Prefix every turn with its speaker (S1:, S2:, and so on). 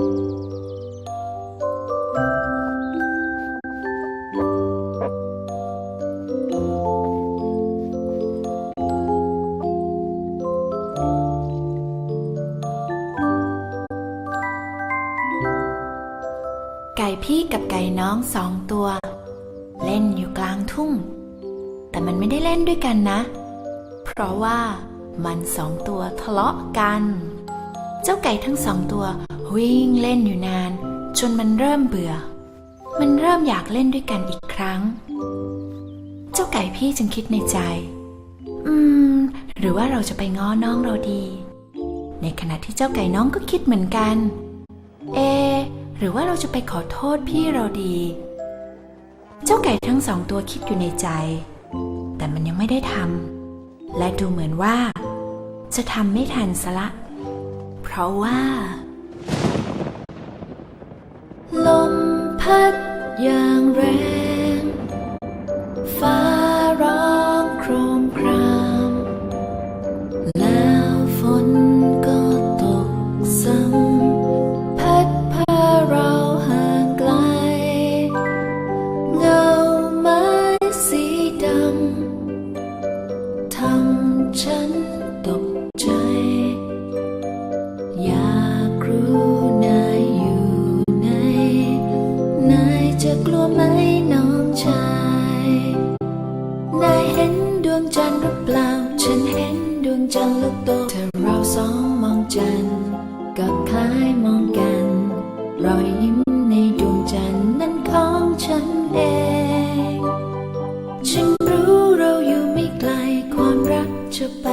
S1: ไก่พี่กับไก่น้องสองตัว เล่นอยู่กลางทุ่ง แต่มันไม่ได้เล่นด้วยกันนะ เพราะว่ามันสองตัวทะเลาะกัน เจ้าไก่ทั้งสองตัว วิ่งเล่นอยู่นาน จนมันเริ่มเบื่อ มันเริ่มอยากเล่นด้วยกันอีกครั้ง เจ้าไก่พี่จึงคิดในใจ อืม หรือว่าเราจะไปง้อน้องเราดี ในขณะที่เจ้าไก่น้องก็คิดเหมือนกัน เอ หรือว่าเราจะไปขอโทษพี่เราดี เจ้าไก่ทั้งสองตัวคิดอยู่ในใจ แต่มันยังไม่ได้ทำและดูเหมือนว่า จะทำไม่ทันซะละ เพราะว่า พัดอย่างแรง วงจันทร์หรือเปล่า ฉันเห็นดวงจันทร์ลูกโตถ้าเราสองมองจันทร์กับคล้ายมองกัน รอยยิ้มในดวงจันทร์นั้นของฉันเอง ฉันรู้เราอยู่ไม่ไกลความรักจะไป